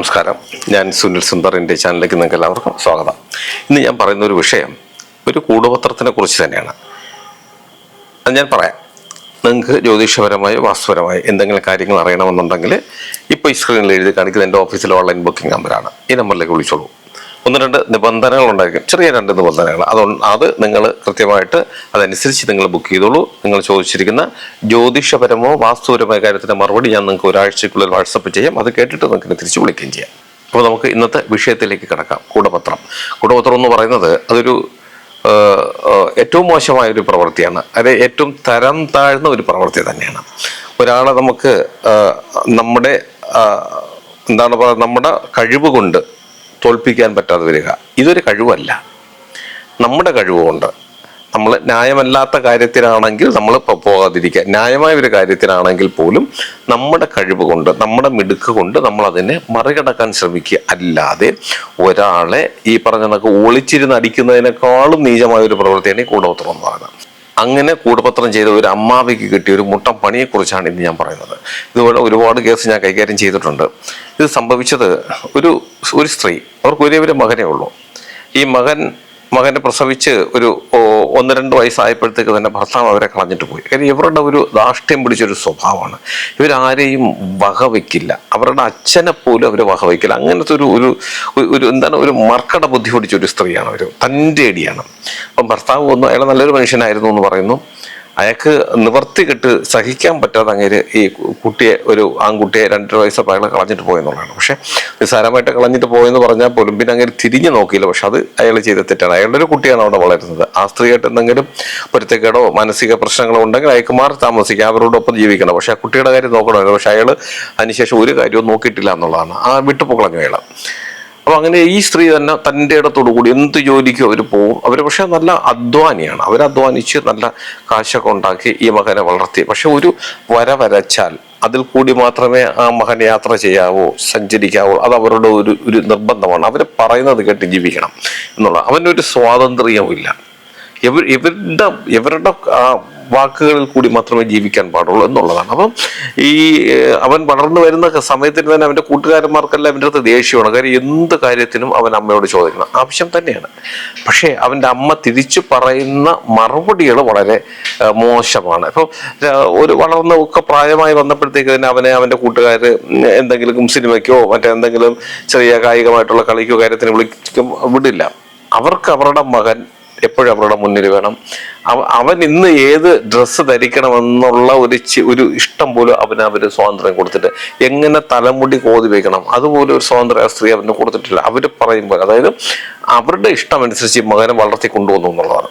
നമസ്കാരം. ഞാൻ സുനിൽ സുന്ദർ എന്റെ ചാനലിലേക്ക് നിങ്ങൾക്ക് എല്ലാവർക്കും സ്വാഗതം. ഇന്ന് ഞാൻ പറയുന്ന ഒരു വിഷയം ഒരു കൂടുപത്രത്തിനെ കുറിച്ച് തന്നെയാണ്. അത് ഞാൻ പറയാം. നിങ്ങൾക്ക് ജ്യോതിഷപരമായി വാസ്തുപരമായി എന്തെങ്കിലും കാര്യങ്ങൾ അറിയണമെന്നുണ്ടെങ്കിൽ ഇപ്പോൾ ഈ സ്ക്രീനിൽ എഴുതി കാണിക്കുന്ന എന്റെ ഓഫീസിലെ ഓൺലൈൻ ബുക്കിംഗ് നമ്പറാണ് ഈ നമ്പറിലേക്ക് വിളിച്ചോളൂ. ഒന്ന് രണ്ട് നിബന്ധനകൾ ഉണ്ടായിരിക്കും. ചെറിയ രണ്ട് നിബന്ധനകൾ. അത് അത് നിങ്ങൾ കൃത്യമായിട്ട് അതനുസരിച്ച് നിങ്ങൾ ബുക്ക് ചെയ്തോളൂ. നിങ്ങൾ ചോദിച്ചിരിക്കുന്ന ജ്യോതിഷപരമോ വാസ്തുപരമായ കാര്യത്തിന്റെ മറുപടി ഞാൻ നിങ്ങൾക്ക് ഒരാഴ്ചക്കുള്ളിൽ വാട്സപ്പ് ചെയ്യാം. അത് കേട്ടിട്ട് നിങ്ങൾക്ക് തിരിച്ചു വിളിക്കുകയും ചെയ്യാം. അപ്പോൾ നമുക്ക് ഇന്നത്തെ വിഷയത്തിലേക്ക് കിടക്കാം. കൂടപത്രം. കൂടപത്രം എന്ന് പറയുന്നത് അതൊരു ഏറ്റവും മോശമായ ഒരു പ്രവൃത്തിയാണ്. അത് ഏറ്റവും തരം താഴ്ന്ന ഒരു പ്രവൃത്തി തന്നെയാണ്. ഒരാളെ നമുക്ക് നമ്മുടെ എന്താണ് പറയുക നമ്മുടെ കഴിവ് കൊണ്ട് തോൽപ്പിക്കാൻ പറ്റാതെ വരിക. ഇതൊരു കഴിവല്ല. നമ്മുടെ കഴിവുകൊണ്ട് നമ്മൾ ന്യായമല്ലാത്ത കാര്യത്തിനാണെങ്കിൽ നമ്മൾ പോകാതിരിക്കുക. ന്യായമായ ഒരു കാര്യത്തിനാണെങ്കിൽ പോലും നമ്മുടെ കഴിവ് കൊണ്ട് നമ്മുടെ മിടുക്ക് കൊണ്ട് നമ്മൾ അതിനെ മറികടക്കാൻ ശ്രമിക്കുക അല്ലാതെ ഒരാളെ ഈ പറഞ്ഞ കണക്ക് ഒളിച്ചിരുന്ന് അടിക്കുന്നതിനേക്കാളും നീചമായ ഒരു പ്രവൃത്തിയാണ് ഈ കൂടോത്രം എന്ന് പറയുന്നത്. അങ്ങനെ കൂടപത്രം ചെയ്ത ഒരു അമ്മാവിക്ക് കിട്ടിയ ഒരു മുട്ടം പണിയെക്കുറിച്ചാണ് ഇന്ന് ഞാൻ പറയുന്നത്. ഇതുപോലെ ഒരുപാട് കേസ് ഞാൻ കൈകാര്യം ചെയ്തിട്ടുണ്ട്. ഇത് സംഭവിച്ചത് ഒരു ഒരു സ്ത്രീ അവർക്ക് ഒരേ ഒരു മകനേ ഉള്ളൂ. ഈ മകൻ മകനെ പ്രസവിച്ച് ഒരു ഒന്ന് രണ്ട് വയസ്സായപ്പോഴത്തേക്ക് തന്നെ ഭർത്താവ് അവരെ കളഞ്ഞിട്ട് പോയി. കാര്യം ഇവരുടെ ഒരു ധാഷ്ട്യം പിടിച്ചൊരു സ്വഭാവമാണ്. ഇവരാരെയും വകവയ്ക്കില്ല അവരുടെ അച്ഛനെ പോലും അവരെ വകവയ്ക്കില്ല അങ്ങനത്തെ ഒരു ഒരു ഒരു എന്താണ് ഒരു മർക്കട ബുദ്ധി പിടിച്ച ഒരു സ്ത്രീയാണ് അവർ തന്റെ അടിയാണ്. അപ്പം ഭർത്താവ് വന്നു അയാൾ നല്ലൊരു മനുഷ്യനായിരുന്നു എന്ന് പറയുന്നു. അയാൾക്ക് നിവർത്തി കെട്ട് സഹിക്കാൻ പറ്റാതെ അങ്ങനെ ഈ കുട്ടിയെ ഒരു ആൺകുട്ടിയെ രണ്ടര വയസ്സ് അയാളെ കളഞ്ഞിട്ട് പോയെന്നുള്ളതാണ്. പക്ഷെ നിസ്സാരമായിട്ട് കളഞ്ഞിട്ട് പോയെന്ന് പറഞ്ഞാൽ പോലും പിന്നെ അങ്ങനെ തിരിഞ്ഞു നോക്കിയില്ല. പക്ഷെ അത് അയാൾ ചെയ്ത തെറ്റാണ്. അയാളുടെ ഒരു കുട്ടിയാണ് അവിടെ വളരുന്നത്. ആ സ്ത്രീയായിട്ട് എന്തെങ്കിലും പൊരുത്തക്കേടോ മാനസിക പ്രശ്നങ്ങളോ ഉണ്ടെങ്കിൽ അയാൾക്ക് മാറി താമസിക്കാം. അവരോടൊപ്പം ജീവിക്കണം. പക്ഷെ ആ കുട്ടിയുടെ കാര്യം നോക്കണമല്ലോ. പക്ഷെ അയാൾ അതിനുശേഷം ഒരു കാര്യവും നോക്കിയിട്ടില്ല എന്നുള്ളതാണ്. ആ വിട്ടുപോകളഞ്ഞു അയാൾ അപ്പൊ അങ്ങനെ ഈ സ്ത്രീ തന്നെ തന്റെ ഇടത്തോടു കൂടി എന്ത് ജോലിക്കും അവർ പോവും. അവർ പക്ഷെ നല്ല അധ്വാനിയാണ്. അവർ അധ്വാനിച്ച് നല്ല കാശൊക്കെ ഉണ്ടാക്കി ഈ മകനെ വളർത്തി. പക്ഷെ ഒരു വര വരച്ചാൽ അതിൽ കൂടി മാത്രമേ ആ മകൻ യാത്ര ചെയ്യാവോ സഞ്ചരിക്കാവോ അത് അവരുടെ ഒരു ഒരു നിർബന്ധമാണ്. അവർ പറയുന്നത് കേട്ട് ജീവിക്കണം എന്നുള്ള അവനൊരു സ്വാതന്ത്ര്യവും ഇല്ല ഇവർ ഇവരുടെ ഇവരുടെ ആ വാക്കുകളിൽ കൂടി മാത്രമേ ജീവിക്കാൻ പാടുള്ളൂ എന്നുള്ളതാണ്. അപ്പം ഈ അവൻ വളർന്നു വരുന്ന സമയത്തിന് തന്നെ അവന്റെ കൂട്ടുകാരന്മാർക്കെല്ലാം അവന്റെ അടുത്ത് ദേഷ്യമാണ്. കാര്യം എന്ത് കാര്യത്തിനും അവൻ അമ്മയോട് ചോദിക്കണം. ആവശ്യം തന്നെയാണ്. പക്ഷേ അവന്റെ അമ്മ തിരിച്ചു പറയുന്ന മറുപടികൾ വളരെ മോശമാണ്. ഇപ്പം ഒരു വളർന്ന ഒക്കെ പ്രായമായി വന്നപ്പോഴത്തേക്ക് തന്നെ അവനെ അവന്റെ കൂട്ടുകാർ എന്തെങ്കിലും സിനിമയ്ക്കോ മറ്റെന്തെങ്കിലും ചെറിയ കായികമായിട്ടുള്ള കളിക്കോ കാര്യത്തിന് വിളിക്കും വിടില്ല. അവർക്ക് അവരുടെ മകൻ എപ്പോഴും അവരുടെ മുന്നിൽ വേണം. അവൻ ഇന്ന് ഏത് ഡ്രസ്സ് ധരിക്കണമെന്നുള്ള ഒരു ഒരു ഇഷ്ടം പോലും അവന് അവർ സ്വാതന്ത്ര്യം കൊടുത്തിട്ട്. എങ്ങനെ തലമുടി കോതി വെക്കണം? അതുപോലെ ഒരു സ്വാതന്ത്ര്യം സ്ത്രീ അവന് കൊടുത്തിട്ടില്ല. അവർ പോലെ. അതായത് അവരുടെ ഇഷ്ടം അനുസരിച്ച് മകനെ വളർത്തി കൊണ്ടുവന്നു എന്നുള്ളതാണ്.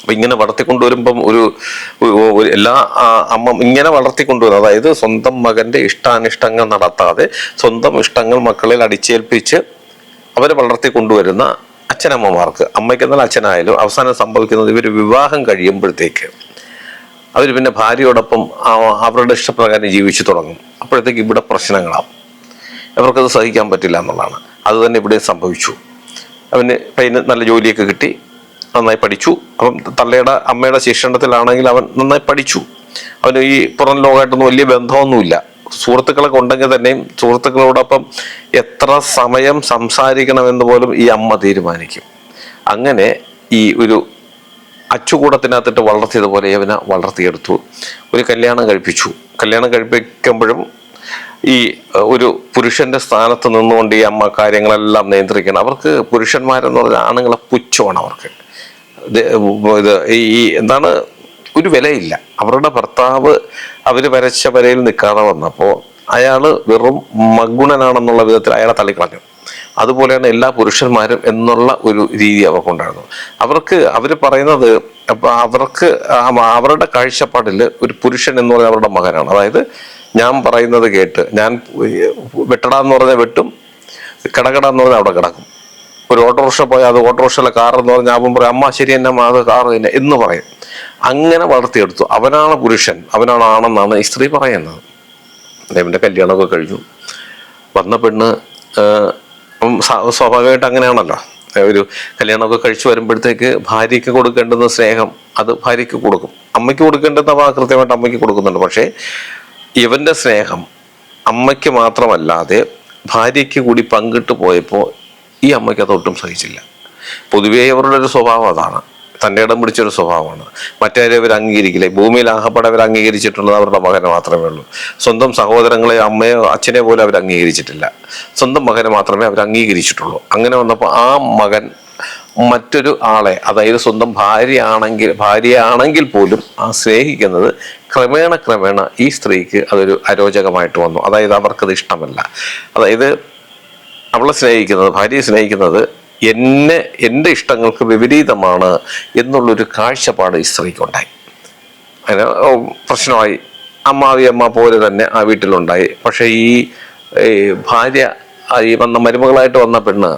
അപ്പൊ ഇങ്ങനെ വളർത്തിക്കൊണ്ടുവരുമ്പം ഒരു എല്ലാ അമ്മ ഇങ്ങനെ വളർത്തിക്കൊണ്ടുവരുന്നത് അതായത് സ്വന്തം മകന്റെ ഇഷ്ടാനിഷ്ടങ്ങൾ നടത്താതെ സ്വന്തം ഇഷ്ടങ്ങൾ മക്കളിൽ അടിച്ചേൽപ്പിച്ച് അവരെ വളർത്തി കൊണ്ടുവരുന്ന അച്ഛനമ്മമാർക്ക് അമ്മയ്ക്ക് എന്നാൽ അച്ഛനായാലും അവസാനം സംഭവിക്കുന്നത് ഇവർ വിവാഹം കഴിയുമ്പോഴത്തേക്ക് അവർ പിന്നെ ഭാര്യയോടൊപ്പം അവരുടെ ഇഷ്ടപ്രകാരം ജീവിച്ചു തുടങ്ങും. അപ്പോഴത്തേക്ക് ഇവിടെ പ്രശ്നങ്ങളാവും. അവർക്കത് സഹിക്കാൻ പറ്റില്ല എന്നുള്ളതാണ്. അത് തന്നെ ഇവിടെ സംഭവിച്ചു. അവന് പയ്യന് നല്ല ജോലിയൊക്കെ കിട്ടി നന്നായി പഠിച്ചു. അപ്പം തള്ളയുടെ അമ്മയുടെ ശിക്ഷണത്തിലാണെങ്കിൽ അവൻ നന്നായി പഠിച്ചു. അവന് ഈ പുറം ലോകമായിട്ടൊന്നും വലിയ ബന്ധമൊന്നുമില്ല. സുഹൃത്തുക്കളൊക്കെ ഉണ്ടെങ്കിൽ തന്നെയും സുഹൃത്തുക്കളോടൊപ്പം എത്ര സമയം സംസാരിക്കണമെന്ന് പോലും ഈ അമ്മ തീരുമാനിക്കും. അങ്ങനെ ഈ ഒരു അച്ചുകൂടത്തിനകത്തിട്ട് വളർത്തിയതുപോലെ ഇവനെ വളർത്തിയെടുത്തു. ഒരു കല്യാണം കഴിപ്പിച്ചു. കല്യാണം കഴിപ്പിക്കുമ്പോഴും ഈ ഒരു പുരുഷന്റെ സ്ഥാനത്ത് നിന്നുകൊണ്ട് ഈ അമ്മ കാര്യങ്ങളെല്ലാം നിയന്ത്രിക്കണം. അവർക്ക് പുരുഷന്മാരെന്ന് പറഞ്ഞാൽ ആണുങ്ങളെ പുച്ഛമാണ് അവർക്ക്. ഇത് ഈ എന്താണ് ഒരു വിലയില്ല. അവരുടെ ഭർത്താവ് അവർ വരച്ച വരയിൽ നിൽക്കാതെ വന്നപ്പോൾ അയാൾ വെറും മഗുണനാണെന്നുള്ള വിധത്തിൽ അയാളെ തള്ളിക്കളഞ്ഞു. അതുപോലെയാണ് എല്ലാ പുരുഷന്മാരും എന്നുള്ള ഒരു രീതി അവർക്കുണ്ടായിരുന്നു. അവർക്ക് അവർ പറയുന്നത് അവർക്ക് അവരുടെ കാഴ്ചപ്പാടിൽ ഒരു പുരുഷൻ എന്ന് പറഞ്ഞാൽ അവരുടെ മകനാണ്. അതായത് ഞാൻ പറയുന്നത് കേട്ട് ഞാൻ വെട്ടടാന്ന് പറഞ്ഞാൽ വെട്ടും കിടകട എന്ന് പറഞ്ഞാൽ അവിടെ കിടക്കും. ഒരു ഓട്ടോറിക്ഷ പോയാൽ അത് ഓട്ടോറിക്ഷയിലെ കാർ എന്ന് പറഞ്ഞാൽ അവൻ പറയും അമ്മ ശരി എന്നെ അത് കാർ തന്നെ എന്ന് പറയും. അങ്ങനെ വളർത്തിയെടുത്തു. അവനാണ് പുരുഷൻ അവനാണ് ആണെന്നാണ് ഈ സ്ത്രീ പറയുന്നത്. ദേവന്റെ കല്യാണമൊക്കെ കഴിഞ്ഞു. വന്ന പെണ്ണ് സ്വാഭാവികമായിട്ട് അങ്ങനെയാണല്ലോ. ഒരു കല്യാണമൊക്കെ കഴിച്ചു വരുമ്പോഴത്തേക്ക് ഭാര്യയ്ക്ക് കൊടുക്കേണ്ടുന്ന സ്നേഹം അത് ഭാര്യയ്ക്ക് കൊടുക്കും. അമ്മയ്ക്ക് കൊടുക്കേണ്ടത് അവ കൃത്യമായിട്ട് അമ്മയ്ക്ക് കൊടുക്കുന്നുണ്ട്. പക്ഷേ ഇവന്റെ സ്നേഹം അമ്മയ്ക്ക് മാത്രമല്ലാതെ ഭാര്യയ്ക്ക് കൂടി പങ്കിട്ട് പോയപ്പോൾ ഈ അമ്മയ്ക്ക് അതൊട്ടും സഹിച്ചില്ല. പൊതുവേ അവരുടെ ഒരു സ്വഭാവം അതാണ്. തന്റെ ഇടം പിടിച്ചൊരു സ്വഭാവമാണ്. മറ്റേവരെ അവർ അംഗീകരിക്കില്ല. ഭൂമിയിൽ ആകപ്പാടെ അവർ അംഗീകരിച്ചിട്ടുള്ളത് അവരുടെ മകനെ മാത്രമേ ഉള്ളൂ. സ്വന്തം സഹോദരങ്ങളെ അമ്മയോ അച്ഛനെ പോലും അവർ അംഗീകരിച്ചിട്ടില്ല. സ്വന്തം മകനെ മാത്രമേ അവർ അംഗീകരിച്ചിട്ടുള്ളൂ. അങ്ങനെ വന്നപ്പോൾ ആ മകൻ മറ്റൊരു ആളെ അതായത് സ്വന്തം ഭാര്യയാണെങ്കിൽ ഭാര്യയാണെങ്കിൽ പോലും ആ സ്നേഹിക്കുന്നത് ക്രമേണ ക്രമേണ ഈ സ്ത്രീക്ക് അതൊരു അരോചകമായിട്ട് വന്നു. അതായത് അവർക്കത് ഇഷ്ടമല്ല. അതായത് അവളെ സ്നേഹിക്കുന്നത് ഭാര്യയെ സ്നേഹിക്കുന്നത് എന്നെ എന്റെ ഇഷ്ടങ്ങൾക്ക് വിപരീതമാണ് എന്നുള്ളൊരു കാഴ്ചപ്പാട് ഈ സ്ത്രീക്കുണ്ടായി അതിന് പ്രശ്നമായി. അമ്മാവി അമ്മ പോലെ തന്നെ ആ വീട്ടിലുണ്ടായി. പക്ഷേ ഈ ഭാര്യ ഈ വന്ന മരുമകളായിട്ട് വന്ന പെണ്ണ്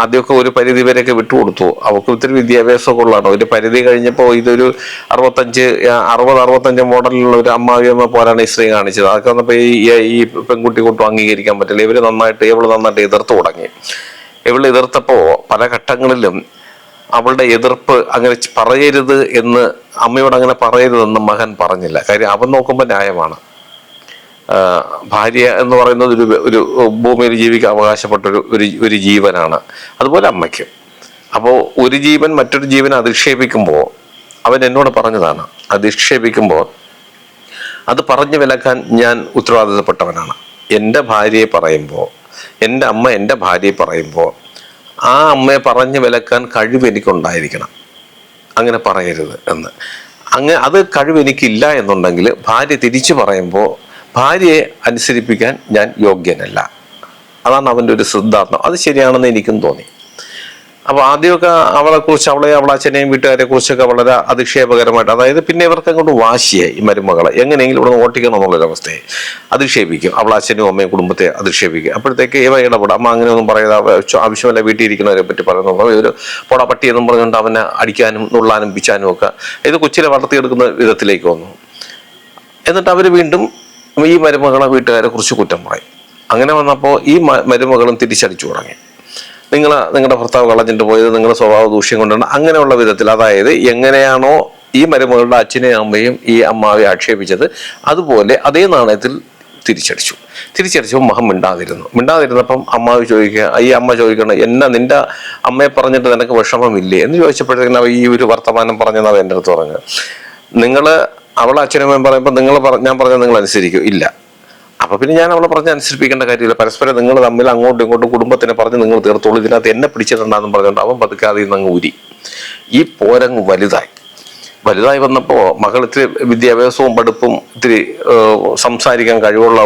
ആദ്യമൊക്കെ ഒരു പരിധി വരെയൊക്കെ വിട്ടുകൊടുത്തു. അവൾക്ക് ഒത്തിരി വിദ്യാഭ്യാസമൊക്കെ ഉള്ളതാണ്. ഒരു പരിധി കഴിഞ്ഞപ്പോൾ ഇതൊരു അറുപത്തഞ്ച് അറുപത് അറുപത്തഞ്ച് മോഡലിലുള്ള ഒരു അമ്മാവി അമ്മ പോലാണ് ഈ സ്ത്രീ കാണിച്ചത്. അതൊക്കെ വന്നപ്പോൾ ഈ ഈ പെൺകുട്ടി കൊണ്ടും അംഗീകരിക്കാൻ പറ്റില്ല. ഇവർ നന്നായിട്ട് ഇവൾ നന്നായിട്ട് എതിർത്ത് തുടങ്ങി. ഇവൾ എതിർത്തപ്പോ പല ഘട്ടങ്ങളിലും അവളുടെ എതിർപ്പ് അങ്ങനെ പറയരുത് എന്ന് അമ്മയോട് അങ്ങനെ പറയരുതെന്ന് മകൻ പറഞ്ഞില്ല. കാര്യം അവൻ നോക്കുമ്പോൾ ന്യായമാണ്. ഭാര്യ എന്ന് പറയുന്നത് ഒരു ഒരു ഭൂമിയിൽ ജീവിക്കാൻ അവകാശപ്പെട്ട ഒരു ഒരു ജീവനാണ്. അതുപോലെ അമ്മയ്ക്ക്. അപ്പോൾ ഒരു ജീവൻ മറ്റൊരു ജീവൻ അധിക്ഷേപിക്കുമ്പോൾ അവൻ എന്നോട് പറഞ്ഞതാണ്. അധിക്ഷേപിക്കുമ്പോൾ അത് പറഞ്ഞു വിലക്കാൻ ഞാൻ ഉത്തരവാദിത്തപ്പെട്ടവനാണ്. എന്റെ ഭാര്യയെ പറയുമ്പോൾ എന്റെ അമ്മ എന്റെ ഭാര്യയെ പറയുമ്പോൾ ആ അമ്മയെ പറഞ്ഞ് വിലക്കാൻ കഴിവ് എനിക്കുണ്ടായിരിക്കണം. അങ്ങനെ പറയരുത് എന്ന്. അങ്ങ് അത് കഴിവ് എനിക്കില്ല എന്നുണ്ടെങ്കിൽ ഭാര്യ തിരിച്ചു പറയുമ്പോൾ ഭാര്യയെ അനുസരിപ്പിക്കാൻ ഞാൻ യോഗ്യനല്ല. അതാണ് അവന്റെ ഒരു സിദ്ധാന്തം. അത് ശരിയാണെന്ന് എനിക്കും തോന്നി. അപ്പൊ ആദ്യമൊക്കെ അവളെ കുറിച്ച് അവളെ അവളെ അച്ഛനെയും വീട്ടുകാരെ കുറിച്ചൊക്കെ വളരെ അധിക്ഷേപകരമായിട്ട് അതായത് പിന്നെ ഇവർക്ക് അങ്ങോട്ട് വാശിയായി മരുമകളെ. എങ്ങനെയെങ്കിലും ഇവിടെ ഓട്ടിക്കണം എന്നുള്ളൊരവസ്ഥയെ അധിക്ഷേപിക്കും. അവളെ അച്ഛനും അമ്മയും കുടുംബത്തെ അധിക്ഷേപിക്കും. അപ്പോഴത്തേക്ക് ഇവ ഇടപെടും. അമ്മ അങ്ങനെയൊന്നും പറയാതെ ആവശ്യമല്ല വീട്ടിൽ ഇരിക്കുന്നവരെ പറ്റി പറയുന്നു. ഒരു പൊട പട്ടി എന്നും പറഞ്ഞുകൊണ്ട് അവനെ അടിക്കാനും നുള്ളാനും പിച്ചാനും ഒക്കെ ഇത് കൊച്ചിലെ വളർത്തിയെടുക്കുന്ന വിധത്തിലേക്ക് വന്നു. എന്നിട്ട് അവർ വീണ്ടും ഈ മരുമകളെ വീട്ടുകാരെ കുറിച്ച് കുറ്റം പറയും. അങ്ങനെ വന്നപ്പോൾ ഈ മരുമകളും തിരിച്ചടിച്ചു തുടങ്ങി. നിങ്ങൾ നിങ്ങളുടെ ഭർത്താവ് കളഞ്ഞിട്ട് പോയത് നിങ്ങളുടെ സ്വഭാവ ദൂഷ്യം കൊണ്ടാണ്. അങ്ങനെയുള്ള വിധത്തിൽ അതായത് എങ്ങനെയാണോ ഈ മരുമകളുടെ അച്ഛനെയും അമ്മയും ഈ അമ്മാവെ ആക്ഷേപിച്ചത് അതുപോലെ അതേ നാണയത്തിൽ തിരിച്ചടിച്ചു. തിരിച്ചടിച്ചപ്പോൾ മഹം മിണ്ടാതിരുന്നു. മിണ്ടാതിരുന്നപ്പം അമ്മാവ് ചോദിക്കുക ഈ അമ്മ ചോദിക്കണം എന്നാ നിന്റെ അമ്മയെ പറഞ്ഞിട്ട് നിനക്ക് വിഷമമില്ലേ? എന്ന് ചോദിച്ചപ്പോഴത്തേക്കും അവ ഈ ഒരു വർത്തമാനം പറഞ്ഞത് എന്റെ അടുത്ത് പറഞ്ഞു. നിങ്ങൾ അവളെ അച്ഛനമ്മയും പറയുമ്പോൾ നിങ്ങൾ ഞാൻ പറഞ്ഞാൽ നിങ്ങൾ അനുസരിക്കും ഇല്ല. അപ്പൊ പിന്നെ ഞാൻ അവളെ പറഞ്ഞ് അനുസരിപ്പിക്കേണ്ട കാര്യമില്ല. പരസ്പരം നിങ്ങൾ തമ്മിൽ അങ്ങോട്ടും ഇങ്ങോട്ടും കുടുംബത്തിനെ പറഞ്ഞ് നിങ്ങൾ തീർത്തോളൂ. ഇതിനകത്ത് എന്നെ പിടിച്ചിട്ടുണ്ടാന്ന് പറഞ്ഞുകൊണ്ട് അവൻ പതുക്കാതെ അങ്ങ് ഊരി. ഈ പോരങ്ങ് വലുതായി. വലുതായി വന്നപ്പോൾ മകൾ ഇത്തിരി വിദ്യാഭ്യാസവും പഠിപ്പും ഇത്തിരി സംസാരിക്കാൻ കഴിവുള്ള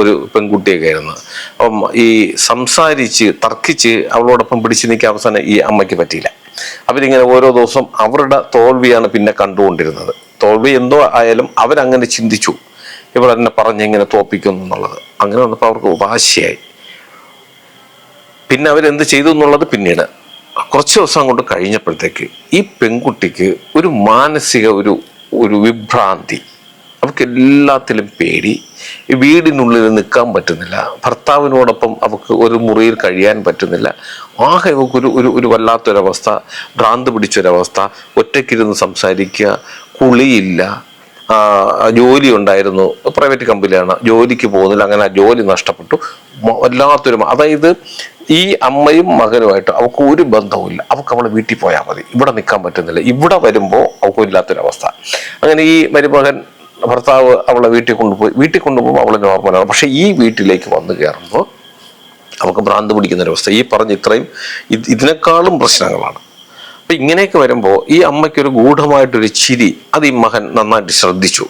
ഒരു പെൺകുട്ടിയൊക്കെ ആയിരുന്നു. അപ്പം ഈ സംസാരിച്ച് തർക്കിച്ച് അവളോടൊപ്പം പിടിച്ചു നിൽക്കാൻ അവസാനം ഈ അമ്മയ്ക്ക് പറ്റിയില്ല. അവരിങ്ങനെ ഓരോ ദിവസം അവരുടെ തോൽവിയാണ് പിന്നെ കണ്ടുകൊണ്ടിരുന്നത്. തോൽവി എന്തോ ആയാലും അവരങ്ങനെ ചിന്തിച്ചു. ഇവർ എന്നെ പറഞ്ഞെങ്ങനെ തോപ്പിക്കുന്നു എന്നുള്ളത്. അങ്ങനെ വന്നപ്പോൾ അവർക്ക് ഉപാശയായി പിന്നെ അവരെന്ത് ചെയ്തു എന്നുള്ളത് പിന്നീട്. കുറച്ച് ദിവസം അങ്ങോട്ട് കഴിഞ്ഞപ്പോഴത്തേക്ക് ഈ പെൺകുട്ടിക്ക് ഒരു മാനസിക ഒരു ഒരു വിഭ്രാന്തി. അവർക്ക് എല്ലാത്തിലും പേടി. വീടിനുള്ളിൽ നിൽക്കാൻ പറ്റുന്നില്ല. ഭർത്താവിനോടൊപ്പം അവർക്ക് ഒരു മുറിയിൽ കഴിയാൻ പറ്റുന്നില്ല. ആകെ ഇവക്കൊരു ഒരു ഒരു വല്ലാത്തൊരവസ്ഥ. ഭ്രാന്ത് പിടിച്ചൊരവസ്ഥ. ഒറ്റയ്ക്കിരുന്ന് സംസാരിക്കുക. കുളിയില്ല. ജോലി ഉണ്ടായിരുന്നു പ്രൈവറ്റ് കമ്പനിയാണ് ജോലിക്ക് പോകുന്നില്ല. അങ്ങനെ ജോലി നഷ്ടപ്പെട്ടു. വല്ലാത്തൊരു അതായത് ഈ അമ്മയും മകനുമായിട്ട് അവൾക്ക് ഒരു ബന്ധവുമില്ല. അവൾക്ക് അവളെ വീട്ടിൽ പോയാൽ മതി. ഇവിടെ നിൽക്കാൻ പറ്റുന്നില്ല. ഇവിടെ വരുമ്പോൾ അവൾക്ക് ഇല്ലാത്തൊരവസ്ഥ അങ്ങനെ ഈ മരുമകൻ ഭർത്താവ് അവളെ വീട്ടിൽ കൊണ്ടുപോയി. വീട്ടിൽ കൊണ്ടുപോകുമ്പോൾ അവളെ നോർമലാണ്. പക്ഷേ ഈ വീട്ടിലേക്ക് വന്നു കയറുമ്പോൾ അവൾക്ക് ഭ്രാന്ത് പിടിക്കുന്ന ഒരവസ്ഥ ഈ പറഞ്ഞ ഇത്രയും ഇത് ഇതിനേക്കാളും പ്രശ്നങ്ങളാണ്. അപ്പൊ ഇങ്ങനെയൊക്കെ വരുമ്പോൾ ഈ അമ്മയ്ക്ക് ഒരു ഗൂഢമായിട്ടൊരു ചിരി അത് ഈ മകൻ നന്നായിട്ട് ശ്രദ്ധിച്ചു.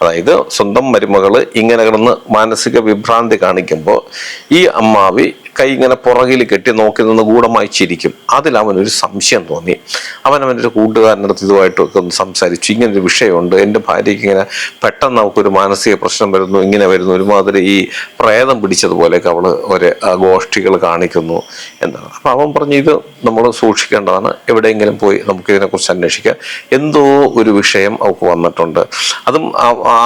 അതായത് സ്വന്തം മരുമകൾ ഇങ്ങനെ കിടന്ന് മാനസിക വിഭ്രാന്തി കാണിക്കുമ്പോൾ ഈ അമ്മാവി കൈ ഇങ്ങനെ പുറകിൽ കെട്ടി നോക്കി നിന്ന് ഗൂഢമായി ചിരിക്കും. അതിൽ അവനൊരു സംശയം തോന്നി. അവൻ അവന്റെ കൂട്ടുകാരനടുത്ത് ഇതുമായിട്ടൊക്കെ ഒന്ന് സംസാരിച്ചു. ഒരു വിഷയമുണ്ട്. എന്റെ ഭാര്യയ്ക്ക് ഇങ്ങനെ പെട്ടെന്ന് അവൾക്കൊരു മാനസിക പ്രശ്നം വരുന്നു ഇങ്ങനെ വരുന്നു. ഒരുമാതിരി ഈ പ്രേതം പിടിച്ചതുപോലെയൊക്കെ അവൾ ഒരു ഗോഷ്ഠികൾ കാണിക്കുന്നു എന്നാണ്. അപ്പോൾ അവൻ പറഞ്ഞു ഇത് നമ്മൾ സൂക്ഷിക്കേണ്ടതാണ്. എവിടെയെങ്കിലും പോയി നമുക്ക് ഇതിനെക്കുറിച്ച് അന്വേഷിക്കാം. എന്തോ ഒരു വിഷയം അവൾക്ക് വന്നിട്ടുണ്ട്. അതും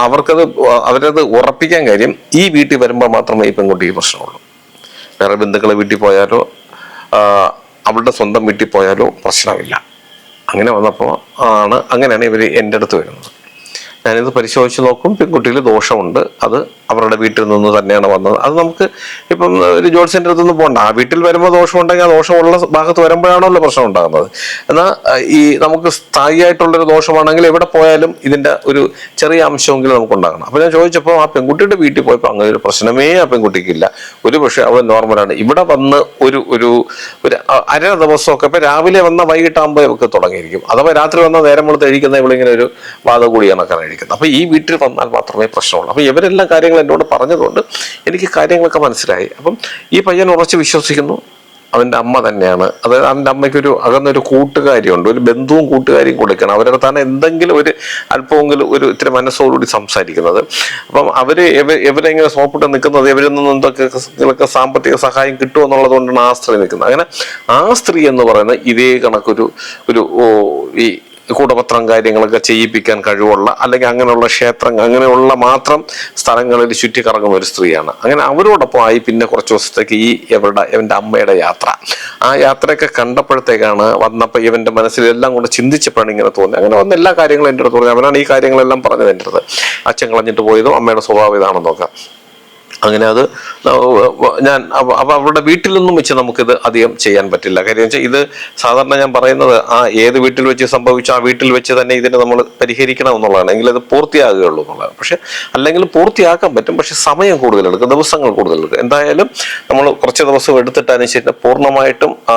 അവർക്കത് അവരത് ഉറപ്പിക്കാൻ കാര്യം ഈ വീട്ടിൽ വരുമ്പോൾ മാത്രമേ ഈ പെൺകുട്ടിക്ക് പ്രശ്നമുള്ളൂ. വേറെ ബന്ധുക്കളെ വീട്ടിൽ പോയാലോ അവളുടെ സ്വന്തം വീട്ടിൽ പോയാലോ പ്രശ്നമില്ല. അങ്ങനെ വന്നപ്പോൾ ആണ് അങ്ങനെയാണ് ഇവർ എന്റെ അടുത്ത് വരുന്നത്. ഞാനിത് പരിശോധിച്ച് നോക്കും പെൺകുട്ടിയിൽ ദോഷമുണ്ട്. അത് അവരുടെ വീട്ടിൽ നിന്ന് തന്നെയാണ് വന്നത്. അത് നമുക്ക് ഇപ്പം ഒരു ജോത്സ്യന്റെ അടുത്തൊന്നും പോകണ്ട ആ വീട്ടിൽ വരുമ്പോൾ ദോഷമുണ്ടെങ്കിൽ ആ ദോഷമുള്ള ഭാഗത്ത് വരുമ്പോഴാണല്ലോ പ്രശ്നം ഉണ്ടാകുന്നത്. എന്നാൽ ഈ നമുക്ക് സ്ഥായിയായിട്ടുള്ളൊരു ദോഷമാണെങ്കിൽ എവിടെ പോയാലും ഇതിന്റെ ഒരു ചെറിയ അംശമെങ്കിലും നമുക്ക് ഉണ്ടാകണം. അപ്പോൾ ഞാൻ ചോദിച്ചപ്പോൾ ആ പെൺകുട്ടിയുടെ വീട്ടിൽ പോയപ്പോൾ അങ്ങനെ ഒരു പ്രശ്നമേ ആ പെൺകുട്ടിക്കില്ല. ഒരു പക്ഷേ അവൾ നോർമലാണ്. ഇവിടെ വന്ന് ഒരു ഒരു ഒരു അര ദിവസമൊക്കെ ഇപ്പം രാവിലെ വന്ന വൈകിട്ടാകുമ്പോൾ ഇവർക്ക് തുടങ്ങിയിരിക്കും. അഥവാ രാത്രി വന്ന നേരം വെളുത്ത് കഴിക്കുന്ന ഇവളിങ്ങനെ ഒരു വാദം കൂടിയാണ് കണക്കാണ് അപ്പോൾ ഈ വീട്ടിൽ വന്നാൽ മാത്രമേ പ്രശ്നമുള്ളൂ. അപ്പോൾ ഇവരെല്ലാം കാര്യങ്ങൾ എന്നോട് പറഞ്ഞതുകൊണ്ട് എനിക്ക് കാര്യങ്ങളൊക്കെ മനസ്സിലായി. അപ്പം ഈ പയ്യൻ ഉറച്ച് വിശ്വസിക്കുന്നു. അവന്റെ അമ്മ തന്നെയാണ്. അതായത് അവന്റെ അമ്മയ്ക്കൊരു അകന്നൊരു കൂട്ടുകാരിയുണ്ട്. ഒരു ബന്ധുവും കൂട്ടുകാരിയും കൊടുക്കണം അവരുടെ തന്നെ എന്തെങ്കിലും ഒരു അല്പമെങ്കിലും ഒരു ഇത്തിരി മനസ്സോടുകൂടി സംസാരിക്കുന്നത്. അപ്പം അവർ ഇവ ഇവരെങ്ങനെ സോപ്പിട്ട് നിൽക്കുന്നത് ഇവരിൽ നിന്ന് എന്തൊക്കെ സാമ്പത്തിക സഹായം കിട്ടുമെന്നുള്ളത് കൊണ്ടാണ് ആ സ്ത്രീ നിൽക്കുന്നത്. അങ്ങനെ ആ സ്ത്രീ എന്ന് പറയുന്ന ഇതേ കണക്കൊരു ഒരു ഈ കൂടപത്രം കാര്യങ്ങളൊക്കെ ചെയ്യിപ്പിക്കാൻ കഴിവുള്ള അല്ലെങ്കിൽ അങ്ങനെയുള്ള ക്ഷേത്രം അങ്ങനെയുള്ള മാത്രം സ്ഥലങ്ങളിൽ ചുറ്റിക്കറങ്ങുന്ന ഒരു സ്ത്രീയാണ്. അങ്ങനെ അവരോടൊപ്പം ആയി പിന്നെ കുറച്ച് ദിവസത്തേക്ക് ഈ ഇവരുടെ ഇവന്റെ അമ്മയുടെ യാത്ര. ആ യാത്രയൊക്കെ കണ്ടപ്പോഴത്തേക്കാണ് വന്നപ്പോൾ ഇവന്റെ മനസ്സിലെല്ലാം കൊണ്ട് ചിന്തിച്ചപ്പോഴാണ് ഇങ്ങനെ തോന്നി അങ്ങനെ വന്ന എല്ലാ കാര്യങ്ങളും എന്റെ അടുത്ത് പറഞ്ഞു. അവനാണ് ഈ കാര്യങ്ങളെല്ലാം പറഞ്ഞത് എന്റെ അടുത്ത്. അച്ഛൻ കളഞ്ഞിട്ട് പോയതും അമ്മയുടെ സ്വഭാവം ഇതാണെന്നൊക്കെ നോക്കാം. അങ്ങനെ അത് ഞാൻ അവ അവരുടെ വീട്ടിൽ നിന്നും വെച്ച് നമുക്കിത് അധികം ചെയ്യാൻ പറ്റില്ല. കാര്യം വെച്ചാൽ ഇത് സാധാരണ ഞാൻ പറയുന്നത് ആ ഏത് വീട്ടിൽ വെച്ച് സംഭവിച്ചു ആ വീട്ടിൽ വെച്ച് തന്നെ ഇതിനെ നമ്മൾ പരിഹരിക്കണം എന്നുള്ളതാണ്. എങ്കിൽ അത് പൂർത്തിയാകുകയുള്ളൂ എന്നുള്ളതാണ്. പക്ഷെ അല്ലെങ്കിൽ പൂർത്തിയാക്കാൻ പറ്റും പക്ഷെ സമയം കൂടുതലെടുക്കും ദിവസങ്ങൾ കൂടുതലെടുക്കും. എന്തായാലും നമ്മൾ കുറച്ച് ദിവസം എടുത്തിട്ടാണ് ശരി പൂർണമായിട്ടും ആ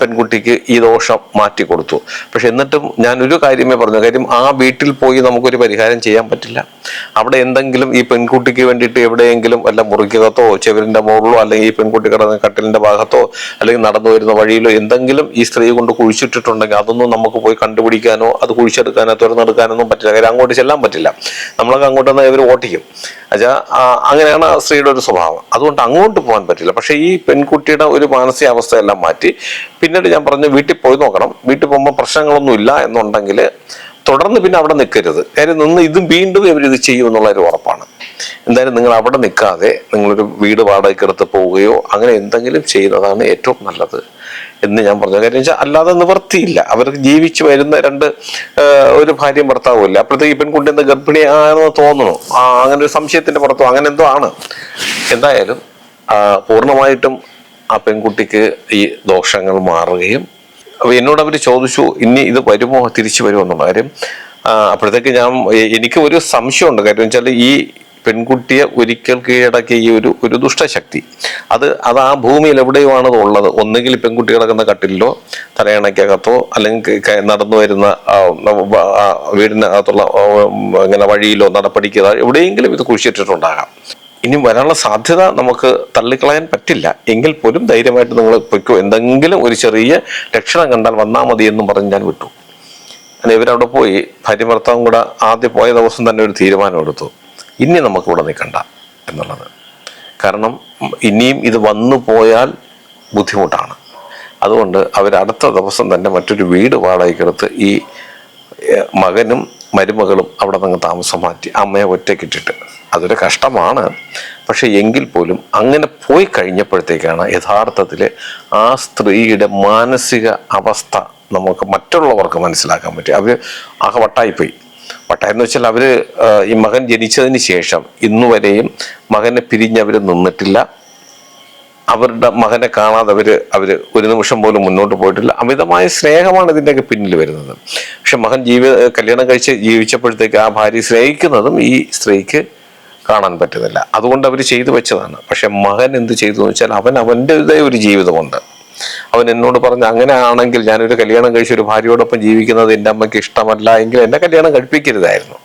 പെൺകുട്ടിക്ക് ഈ ദോഷം മാറ്റി കൊടുത്തു. പക്ഷെ എന്നിട്ടും ഞാൻ ഒരു കാര്യമേ പറഞ്ഞു കാര്യം ആ വീട്ടിൽ പോയി നമുക്കൊരു പരിഹാരം ചെയ്യാൻ പറ്റില്ല. അവിടെ എന്തെങ്കിലും ഈ പെൺകുട്ടിക്ക് വേണ്ടിയിട്ട് എവിടെയെങ്കിലും വല്ല മുറിക്കകത്തോ ചെവിലിന്റെ മുകളിലോ അല്ലെങ്കിൽ ഈ പെൺകുട്ടി കിടന്ന കട്ടിലിന്റെ ഭാഗത്തോ അല്ലെങ്കിൽ നടന്നു വരുന്ന വഴിയിലോ എന്തെങ്കിലും ഈ സ്ത്രീ കൊണ്ട് കുഴിച്ചിട്ടിട്ടുണ്ടെങ്കിൽ അതൊന്നും നമുക്ക് പോയി കണ്ടുപിടിക്കാനോ അത് കുഴിച്ചെടുക്കാനോ തുറന്നെടുക്കാനൊന്നും പറ്റില്ല. കാര്യം അങ്ങോട്ട് ചെല്ലാൻ പറ്റില്ല. നമ്മളൊക്കെ അങ്ങോട്ട് വന്നാൽ ഇവർ ഓട്ടിക്കും അച്ഛാ അങ്ങനെയാണ് ആ സ്ത്രീയുടെ ഒരു സ്വഭാവം. അതുകൊണ്ട് അങ്ങോട്ട് പോകാൻ പറ്റില്ല. പക്ഷേ ഈ പെൺകുട്ടിയുടെ ഒരു മാനസികാവസ്ഥയെല്ലാം മാറ്റി പിന്നീട് ഞാൻ പറഞ്ഞു വീട്ടിൽ പോയി നോക്കണം. വീട്ടിൽ പോകുമ്പോൾ പ്രശ്നങ്ങളൊന്നും ഇല്ല എന്നുണ്ടെങ്കിൽ തുടർന്ന് പിന്നെ അവിടെ നിൽക്കരുത്. കാര്യം നിന്ന് ഇതും വീണ്ടും ഇവരിത് ചെയ്യും എന്നുള്ള ഒരു ഉറപ്പാണ്. എന്തായാലും നിങ്ങൾ അവിടെ നിൽക്കാതെ നിങ്ങളൊരു വീട് വാടകയ്ക്കെടുത്ത് പോവുകയോ അങ്ങനെ എന്തെങ്കിലും ചെയ്യുന്നതാണ് ഏറ്റവും നല്ലത് എന്ന് ഞാൻ പറഞ്ഞു. കാര്യം വെച്ചാൽ അല്ലാതെ നിവർത്തിയില്ല. അവർക്ക് ജീവിച്ചു വരുന്ന രണ്ട് ഒരു ഭാര്യയും ഭർത്താവും ഇല്ല. അപ്പോഴത്തേക്ക് പെൺകുട്ടി എന്താ ഗർഭിണിയാണെന്ന് തോന്നുന്നു. ആ, അങ്ങനെ ഒരു സംശയത്തിന്റെ പുറത്തോ അങ്ങനെ എന്തോ ആണ്. എന്തായാലും പൂർണമായിട്ടും ആ പെൺകുട്ടിക്ക് ഈ ദോഷങ്ങൾ മാറുകയും എന്നോട് അവർ ചോദിച്ചു ഇനി ഇത് വരുമോ? തിരിച്ചു വരുമോ? എന്നുള്ള കാര്യം. അപ്പോഴത്തേക്ക് ഞാൻ എനിക്ക് ഒരു സംശയമുണ്ട്. കാര്യം വെച്ചാൽ ഈ പെൺകുട്ടിയെ ഒരിക്കൽ കീഴടക്കിയ ഈ ഒരു ഒരു ദുഷ്ടശക്തി അത് അത് ആ ഭൂമിയിൽ എവിടെയുമാണ് ഉള്ളത്? ഒന്നുകിൽ പെൺകുട്ടി കിടക്കുന്ന കട്ടിലോ തലയണയ്ക്കകത്തോ അല്ലെങ്കിൽ നടന്നു വരുന്ന വീടിനകത്തുള്ള ഇങ്ങനെ വഴിയിലോ നടപ്പടിക്കുക എവിടെയെങ്കിലും ഇത് കുഴിച്ചിട്ടിട്ടുണ്ടാകാം. ഇനി വരാനുള്ള സാധ്യത നമുക്ക് തള്ളിക്കളയാൻ പറ്റില്ല. എങ്കിൽ പോലും ധൈര്യമായിട്ട് നിങ്ങൾ പൊയ്ക്കോ. എന്തെങ്കിലും ഒരു ചെറിയ ലക്ഷണം കണ്ടാൽ വന്നാൽ മതി എന്നും പറഞ്ഞ് ഞാൻ വിട്ടു. അങ്ങനെ ഇവരവിടെ പോയി ഭാര്യ ഭർത്താവും കൂടെ ആദ്യം പോയ ദിവസം തന്നെ ഒരു തീരുമാനം എടുത്തു. ഇനി നമുക്ക് ഇവിടെ നിൽക്കണ്ട എന്നുള്ളത്. കാരണം ഇനിയും ഇത് വന്നു പോയാൽ ബുദ്ധിമുട്ടാണ്. അതുകൊണ്ട് അവർ അടുത്ത ദിവസം തന്നെ മറ്റൊരു വീട് വാടകയ്ക്കെടുത്ത് ഈ മകനും മരുമകളും അവിടെ നിന്ന് താമസം മാറ്റി അമ്മയെ ഒറ്റക്കിട്ടിട്ട് അതൊരു കഷ്ടമാണ്. പക്ഷെ എങ്കിൽ പോലും അങ്ങനെ പോയി കഴിഞ്ഞപ്പോഴത്തേക്കാണ് യഥാർത്ഥത്തിൽ ആ സ്ത്രീയുടെ മാനസിക അവസ്ഥ നമുക്ക് മറ്റുള്ളവർക്ക് മനസ്സിലാക്കാൻ പറ്റും. അവർ ആകെ വട്ടായിപ്പോയി. വട്ടായെന്ന് വെച്ചാൽ അവർ ഈ മകൻ ജനിച്ചതിന് ശേഷം ഇന്നുവരെയും മകനെ പിരിഞ്ഞവർ നിന്നിട്ടില്ല. അവരുടെ മകനെ കാണാതെ അവർ അവർ ഒരു നിമിഷം പോലും മുന്നോട്ട് പോയിട്ടില്ല. അമിതമായ സ്നേഹമാണ് ഇതിന്റെയൊക്കെ പിന്നിൽ വരുന്നത്. പക്ഷെ മകൻ ജീവി കല്യാണം കഴിച്ച് ജീവിച്ചപ്പോഴത്തേക്ക് ആ ഭാര്യ സ്നേഹിക്കുന്നതും ഈ സ്ത്രീക്ക് കാണാൻ പറ്റുന്നില്ല. അതുകൊണ്ട് അവർ ചെയ്തു വെച്ചതാണ്. പക്ഷെ മകൻ എന്ത് ചെയ്തു എന്ന് വെച്ചാൽ അവൻ അവന്റെതായ ഒരു ജീവിതമുണ്ട്. അവൻ എന്നോട് പറഞ്ഞു അങ്ങനെ ആണെങ്കിൽ ഞാനൊരു കല്യാണം കഴിച്ച് ഒരു ഭാര്യയോടൊപ്പം ജീവിക്കുന്നത് എന്റെ അമ്മയ്ക്ക് ഇഷ്ടമല്ല. എങ്കിൽ എന്നെ കല്യാണം കഴിപ്പിക്കരുതായിരുന്നു.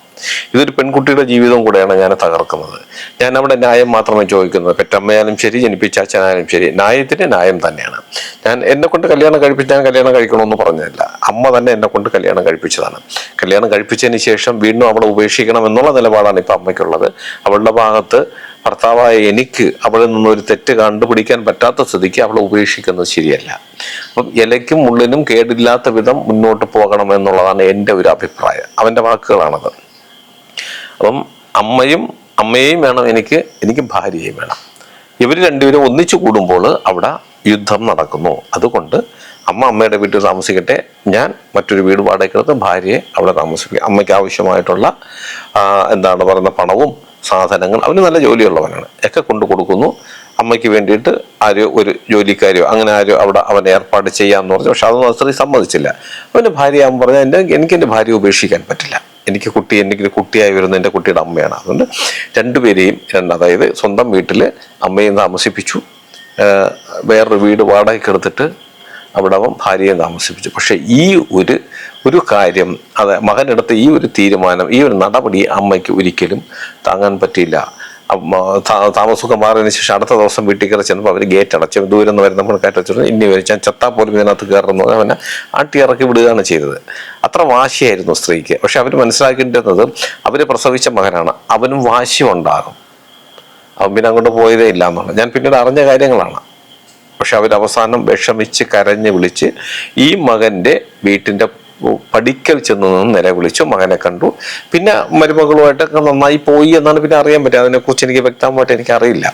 ഇതൊരു പെൺകുട്ടിയുടെ ജീവിതം കൂടെയാണ് ഞാൻ തകർക്കുന്നത്. ഞാൻ അവിടെ ന്യായം മാത്രമേ ചോദിക്കുന്നത്. പെറ്റമ്മയാലും ശരി ജനിപ്പിച്ച അച്ഛനായാലും ശരി ന്യായത്തിന് ന്യായം തന്നെയാണ്. ഞാൻ എന്നെ കൊണ്ട് കല്യാണം കഴിപ്പിച്ച് ഞാൻ കല്യാണം കഴിക്കണമെന്ന് പറഞ്ഞില്ല അമ്മ തന്നെ എന്നെ കൊണ്ട് കല്യാണം കഴിപ്പിച്ചതാണ്. കല്യാണം കഴിപ്പിച്ചതിന് ശേഷം വീണ്ടും അവളെ ഉപേക്ഷിക്കണം എന്നുള്ള നിലപാടാണ് ഇപ്പം അമ്മയ്ക്കുള്ളത്. അവളുടെ ഭാഗത്ത് ഭർത്താവായ എനിക്ക് അവളിൽ നിന്നൊരു തെറ്റ് കണ്ടുപിടിക്കാൻ പറ്റാത്ത സ്ഥിതിക്ക് അവളെ ഉപേക്ഷിക്കുന്നത് ശരിയല്ല. അപ്പം ഇലയ്ക്കും ഉള്ളിനും കേടില്ലാത്ത വിധം മുന്നോട്ട് പോകണം എന്നുള്ളതാണ് എന്റെ ഒരു അഭിപ്രായം. അവന്റെ വാക്കുകളാണത്. അപ്പം അമ്മയും അമ്മയെയും വേണം എനിക്ക് എനിക്ക് ഭാര്യയെയും വേണം. ഇവർ രണ്ടുപേരും ഒന്നിച്ചു കൂടുമ്പോൾ അവിടെ യുദ്ധം നടക്കുന്നു. അതുകൊണ്ട് അമ്മ അമ്മയുടെ വീട്ടിൽ താമസിക്കട്ടെ. ഞാൻ മറ്റൊരു വീട് വാടകയ്ക്കെടുത്ത് ഭാര്യയെ അവിടെ താമസിപ്പിക്കും. അമ്മയ്ക്ക് ആവശ്യമായിട്ടുള്ള എന്താണ് പറയുന്ന പണവും സാധനങ്ങൾ അവന് നല്ല ജോലിയുള്ളവനാണ്. ഒക്കെ കൊണ്ടു കൊടുക്കുന്നു. അമ്മയ്ക്ക് വേണ്ടിയിട്ട് ആരോ ഒരു ജോലിക്കാരോ അങ്ങനെ ആരോ അവിടെ അവൻ ഏർപ്പാട് ചെയ്യാമെന്ന് പറഞ്ഞു. പക്ഷെ അതൊന്നും അത്രയും സമ്മതിച്ചില്ല. അവന്റെ ഭാര്യ അവൻ പറഞ്ഞാൽ എന്റെ എനിക്ക് എന്റെ ഭാര്യയെ ഉപേക്ഷിക്കാൻ പറ്റില്ല. എനിക്ക് കുട്ടി എനിക്ക് കുട്ടിയായി വരുന്ന എന്റെ കുട്ടിയുടെ അമ്മയാണ്. അതുകൊണ്ട് രണ്ടുപേരെയും രണ്ട് അതായത് സ്വന്തം വീട്ടിൽ അമ്മയും താമസിപ്പിച്ചു. വേറൊരു വീട് വാടകയ്ക്ക് എടുത്തിട്ട് അവിടെ അവൻ ഭാര്യയെ താമസിപ്പിച്ചു. പക്ഷേ ഈ ഒരു ഒരു കാര്യം അത് മകനെടുത്ത ഈ ഒരു തീരുമാനം ഈ ഒരു നടപടി അമ്മയ്ക്ക് ഒരിക്കലും താങ്ങാൻ പറ്റിയില്ല. താമസമൊക്കെ മാറിയതിനു ശേഷം അടുത്ത ദിവസം വീട്ടിൽ കയറി ചെന്നപ്പോൾ അവർ ഗേറ്റ് അടച്ച്. ദൂരം നിന്ന് വരുന്ന നമ്മൾ കയറ്റി വെച്ചിട്ട് ഇനി വരും. ഞാൻ ചത്താ പോലും ഇതിനകത്ത് കയറുന്നു അവനെ ആട്ടി ഇറക്കി വിടുകയാണ് ചെയ്തത്. അത്ര വാശിയായിരുന്നു സ്ത്രീക്ക്. പക്ഷെ അവർ മനസ്സിലാക്കേണ്ടുന്നത് അവർ പ്രസവിച്ച മകനാണ്. അവനും വാശി ഉണ്ടാകും അവൻ പിന്നെ അങ്ങോട്ട് പോയതേ ഇല്ല എന്നുള്ളത് ഞാൻ പിന്നീട് അറിഞ്ഞ കാര്യങ്ങളാണ്. പക്ഷെ അവരവസാനം വിഷമിച്ച് കരഞ്ഞ് വിളിച്ച് ഈ മകന്റെ വീട്ടിന്റെ പടിക്കൽ ചെന്ന് നിന്ന് നിലവിളിച്ചു മകനെ കണ്ടു. പിന്നെ മരുമകളുമായിട്ടൊക്കെ നന്നായി പോയി എന്നാണ് പിന്നെ അറിയാൻ പറ്റുക. അതിനെക്കുറിച്ച് എനിക്ക് വ്യക്തമായിട്ട് എനിക്കറിയില്ല.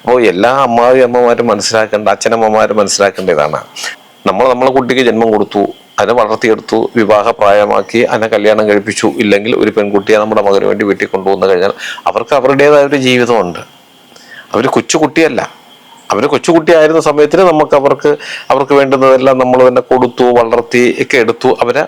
അപ്പോൾ എല്ലാ അമ്മാവി അമ്മമാരും മനസ്സിലാക്കേണ്ട അച്ഛനമ്മമാരും മനസ്സിലാക്കേണ്ടതാണ്. നമ്മൾ നമ്മളെ കുട്ടിക്ക് ജന്മം കൊടുത്തു അതിനെ വളർത്തിയെടുത്തു വിവാഹ പ്രായമാക്കി അതിനെ കല്യാണം കഴിപ്പിച്ചു ഇല്ലെങ്കിൽ ഒരു പെൺകുട്ടിയെ നമ്മുടെ മകന് വേണ്ടി വീട്ടിൽ കൊണ്ടുവന്നു കഴിഞ്ഞാൽ അവർക്ക് അവരുടേതായ ഒരു ജീവിതമുണ്ട്. അവർ കൊച്ചുകുട്ടിയല്ല അവർ കൊച്ചുകുട്ടിയായിരുന്ന സമയത്തിന് നമുക്ക് അവർക്ക് അവർക്ക് വേണ്ടുന്നതെല്ലാം നമ്മൾ തന്നെ കൊടുത്തു വളർത്തി ഒക്കെ എടുത്തു അവരെ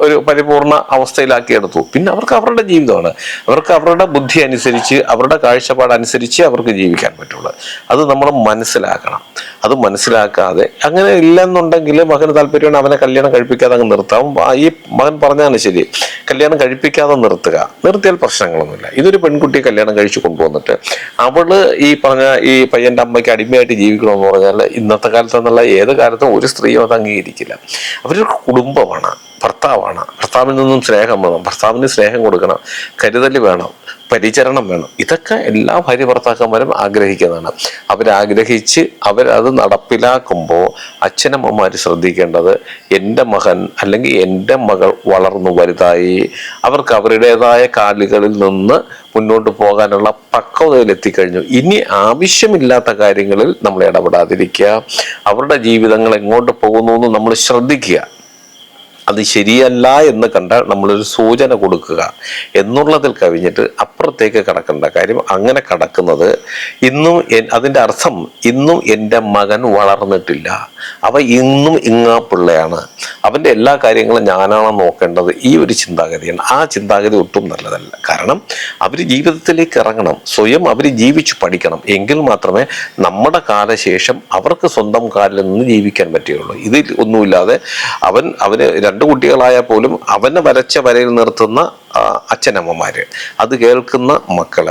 ഒരു- പരിപൂർണ അവസ്ഥയിലാക്കിയെടുത്തു. പിന്നെ അവർക്ക് അവരുടെ ജീവിതമാണ്. അവർക്ക് അവരുടെ ബുദ്ധി അനുസരിച്ച് അവരുടെ കാഴ്ചപ്പാട് അനുസരിച്ച് അവർക്ക് ജീവിക്കാൻ പറ്റുള്ളൂ. അത് നമ്മൾ മനസ്സിലാക്കണം. അത് മനസ്സിലാക്കാതെ അങ്ങനെ ഇല്ലെന്നുണ്ടെങ്കിൽ മകന് താല്പര്യമാണ് അവനെ കല്യാണം കഴിപ്പിക്കാതെ അങ്ങ് നിർത്താം. ഈ മകൻ പറഞ്ഞാണ് ശരി. കല്യാണം കഴിപ്പിക്കാതെ നിർത്തുക. നിർത്തിയാൽ പ്രശ്നങ്ങളൊന്നുമില്ല. ഇതൊരു പെൺകുട്ടിയെ കല്യാണം കഴിച്ചു കൊണ്ടുവന്നിട്ട് അവൾ ഈ പറഞ്ഞ ഈ പയ്യന്റെ അമ്മയ്ക്ക് അടിമയായിട്ട് ജീവിക്കണമെന്ന് പറഞ്ഞാൽ ഇന്നത്തെ കാലത്ത് എന്നുള്ള ഏത് കാലത്തും ഒരു സ്ത്രീയും അത് അംഗീകരിക്കില്ല. അവരൊരു കുടുംബമാണ്. ഭർത്താവാണ്. ഭർത്താവിൽ നിന്നും സ്നേഹം വേണം. ഭർത്താവിന് സ്നേഹം കൊടുക്കണം. കരുതൽ വേണം. പരിചരണം വേണം. ഇതൊക്കെ എല്ലാ ഭാര്യ ഭർത്താക്കന്മാരും ആഗ്രഹിക്കുന്നതാണ്. അവരാഗ്രഹിച്ച് അവരത് നടപ്പിലാക്കുമ്പോൾ അച്ഛനമ്മമാർ ശ്രദ്ധിക്കേണ്ടത് എന്റെ മകൻ അല്ലെങ്കിൽ എന്റെ മകൾ വളർന്നു വലുതായി അവർക്ക് അവരുടേതായ കാലുകളിൽ നിന്ന് മുന്നോട്ട് പോകാനുള്ള പക്വതയിലെത്തിക്കഴിഞ്ഞു. ഇനി ആവശ്യമില്ലാത്ത കാര്യങ്ങളിൽ നമ്മൾ ഇടപെടാതിരിക്കുക. അവരുടെ ജീവിതങ്ങൾ എങ്ങോട്ട് പോകുന്നു എന്ന് നമ്മൾ ശ്രദ്ധിക്കുക. അത് ശരിയല്ല എന്ന് കണ്ടാൽ നമ്മളൊരു സൂചന കൊടുക്കുക എന്നുള്ളതിൽ കവിഞ്ഞിട്ട് അപ്പുറത്തേക്ക് കടക്കേണ്ട. കാര്യം അങ്ങനെ കടക്കുന്നത് ഇന്നും അതിന്റെ അർത്ഥം ഇന്നും എന്റെ മകൻ വളർന്നിട്ടില്ല. അവ ഇന്നും ഇങ്ങാ പിള്ളയാണ്. അവന്റെ എല്ലാ കാര്യങ്ങളും ഞാനാണ് നോക്കേണ്ടത്. ഈ ഒരു ചിന്താഗതിയാണ്. ആ ചിന്താഗതി ഒട്ടും നല്ലതല്ല. കാരണം അവർ ജീവിതത്തിലേക്ക് ഇറങ്ങണം. സ്വയം അവർ ജീവിച്ചു പഠിക്കണം. എങ്കിൽ മാത്രമേ നമ്മുടെ കാലശേഷം അവർക്ക് സ്വന്തം കാലിൽ നിന്ന് ജീവിക്കാൻ പറ്റുകയുള്ളൂ. ഇതിൽ ഒന്നുമില്ലാതെ അവൻ അവന് രണ്ട് കുട്ടികളായാൽ പോലും അവനെ വരച്ച വരയിൽ നിർത്തുന്ന അച്ഛനമ്മമാർ അത് കേൾക്കുന്ന മക്കൾ.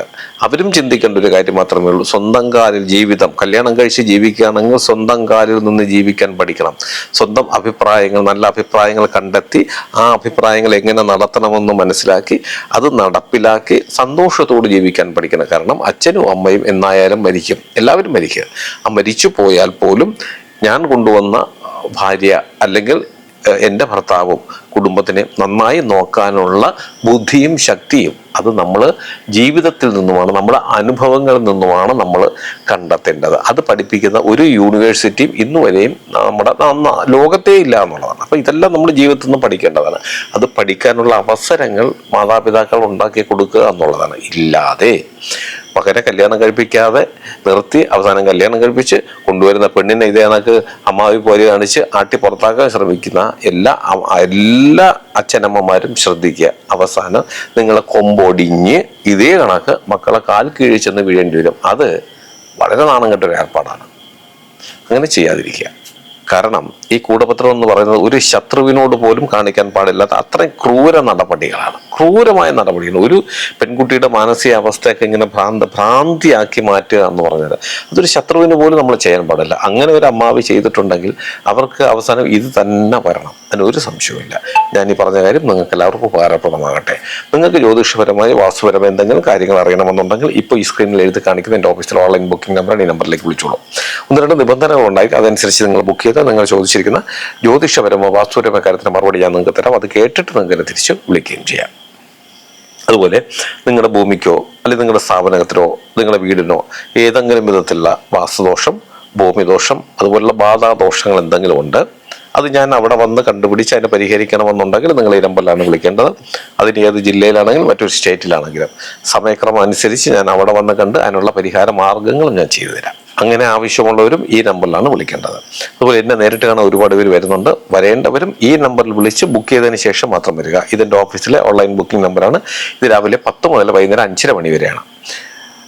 അവരും ചിന്തിക്കേണ്ട ഒരു കാര്യം മാത്രമേ ഉള്ളൂ. സ്വന്തം കാലിൽ ജീവിതം കല്യാണം കഴിച്ച് ജീവിക്കുകയാണെങ്കിൽ സ്വന്തം കാലിൽ നിന്ന് ജീവിക്കാൻ പഠിക്കണം. സ്വന്തം അഭിപ്രായങ്ങൾ നല്ല അഭിപ്രായങ്ങൾ കണ്ടെത്തി ആ അഭിപ്രായങ്ങൾ എങ്ങനെ നടത്തണമെന്ന് മനസ്സിലാക്കി അത് നടപ്പിലാക്കി സന്തോഷത്തോട് ജീവിക്കാൻ പഠിക്കണം. കാരണം അച്ഛനും അമ്മയും എന്നായാലും മരിക്കും. എല്ലാവരും മരിക്കുക. ആ മരിച്ചു പോയാൽ പോലും ഞാൻ കൊണ്ടുവന്ന ഭാര്യ അല്ലെങ്കിൽ എന്റെ ഭർത്താവും കുടുംബത്തിനെ നന്നായി നോക്കാനുള്ള ബുദ്ധിയും ശക്തിയും അത് നമ്മൾ ജീവിതത്തിൽ നിന്നുമാണ് നമ്മുടെ അനുഭവങ്ങളിൽ നിന്നുമാണ് നമ്മൾ കണ്ടെത്തേണ്ടത്. അത് പഠിപ്പിക്കുന്ന ഒരു യൂണിവേഴ്സിറ്റിയും ഇന്നു വരെയും നമ്മുടെ ലോകത്തേ ഇല്ല എന്നുള്ളതാണ്. അപ്പോൾ ഇതെല്ലാം നമ്മൾ ജീവിതത്തിൽ നിന്ന് പഠിക്കേണ്ടതാണ്. അത് പഠിക്കാനുള്ള അവസരങ്ങൾ മാതാപിതാക്കൾ ഉണ്ടാക്കി കൊടുക്കുക എന്നുള്ളതാണ്. ഇല്ലാതെ മകനെ കല്യാണം കഴിപ്പിക്കാതെ നിർത്തി അവസാനം കല്യാണം കഴിപ്പിച്ച് കൊണ്ടുവരുന്ന പെണ്ണിനെ ഇതേ കണക്ക് അമ്മാവി പോലെ കാണിച്ച് ആട്ടി പുറത്താക്കാൻ ശ്രമിക്കുന്ന എല്ലാ എല്ലാ അച്ഛനമ്മമാരും ശ്രദ്ധിക്കുക. അവസാനം നിങ്ങളെ കൊമ്പൊടിഞ്ഞ് ഇതേ കണക്ക് മക്കളെ കാൽ കീഴിൽ ചെന്ന് വീഴേണ്ടി വരും. അത് വളരെ നാണം കെട്ടൊരു ഏർപ്പാടാണ്. അങ്ങനെ ചെയ്യാതിരിക്കുക. കാരണം ഈ കൂടപത്രം എന്ന് പറയുന്നത് ഒരു ശത്രുവിനോട് പോലും കാണിക്കാൻ പാടില്ലാത്ത അത്രയും ക്രൂര നടപടികളാണ്. ക്രൂരമായ നടപടികൾ. ഒരു പെൺകുട്ടിയുടെ മാനസികാവസ്ഥയൊക്കെ ഇങ്ങനെ ഭ്രാന്ത ഭ്രാന്തിയാക്കി മാറ്റുക എന്ന് പറഞ്ഞത് അതൊരു ശത്രുവിന് പോലും നമ്മൾ ചെയ്യാൻ പാടില്ല. അങ്ങനെ ഒരു അമ്മാവി ചെയ്തിട്ടുണ്ടെങ്കിൽ അവർക്ക് അവസാനം ഇത് തന്നെ വരണം. അതിന് സംശയമില്ല ഞാൻ ഈ പറഞ്ഞ കാര്യം നിങ്ങൾക്ക് എല്ലാവർക്കും ഉപകാരപ്രദമാകട്ടെ. നിങ്ങൾക്ക് ജ്യോതിഷപരമായി വാസ്തുപരമായ എന്തെങ്കിലും കാര്യങ്ങൾ അറിയണമെന്നുണ്ടെങ്കിൽ ഇപ്പോൾ ഈ സ്ക്രീനിൽ എഴുതി കാണിക്കുന്ന എന്റെ ഓഫീസിൽ ഓൺലൈൻ ബുക്കിംഗ് നമ്പർ ഈ നമ്പറിലേക്ക് വിളിച്ചോളൂ. ഒന്ന് രണ്ട് നിബന്ധനകൾ ഉണ്ടായി അതനുസരിച്ച് നിങ്ങൾ ബുക്ക് ചെയ്താൽ നിങ്ങൾ ചോദിച്ചിരിക്കുന്ന ജ്യോതിഷപരമോ വാസ്തുപരമോ കാര്യത്തിന് മറുപടി ഞാൻ നിങ്ങൾക്ക് തരാം. അത് കേട്ടിട്ട് നിങ്ങൾ എന്നെ തിരിച്ച് വിളിക്കുകയും ചെയ്യാം. അതുപോലെ നിങ്ങളുടെ ഭൂമിക്കോ അല്ലെങ്കിൽ നിങ്ങളുടെ സ്ഥാപനത്തിനോ നിങ്ങളുടെ വീടിനോ ഏതെങ്കിലും വിധത്തിലുള്ള വാസ്തുദോഷം ഭൂമിദോഷം അതുപോലുള്ള ബാധാദോഷങ്ങൾ എന്തെങ്കിലും ഉണ്ട് അത് ഞാൻ അവിടെ വന്ന് കണ്ടുപിടിച്ച് അതിനെ പരിഹരിക്കണമെന്നുണ്ടെങ്കിൽ നിങ്ങൾ ഈ നമ്പറിലാണ് വിളിക്കേണ്ടത്. അതിന് ഏത് ജില്ലയിലാണെങ്കിലും മറ്റൊരു സ്റ്റേറ്റിലാണെങ്കിലും സമയക്രമം അനുസരിച്ച് ഞാൻ അവിടെ വന്ന് കണ്ട് അതിനുള്ള പരിഹാര മാർഗങ്ങളും ഞാൻ ചെയ്തു തരാം. അങ്ങനെ ആവശ്യമുള്ളവരും ഈ നമ്പറിലാണ് വിളിക്കേണ്ടത്. അതുപോലെ എന്നെ നേരിട്ട് കാണാൻ ഒരുപാട് പേര് വരുന്നുണ്ട്. വരേണ്ടവരും ഈ നമ്പറിൽ വിളിച്ച് ബുക്ക് ചെയ്തതിന് ശേഷം മാത്രം വരിക. ഇതിന്റെ ഓഫീസിലെ ഓൺലൈൻ ബുക്കിംഗ് നമ്പറാണ് ഇത് രാവിലെ പത്ത് മുതൽ വൈകുന്നേരം അഞ്ചര മണി വരെയാണ്.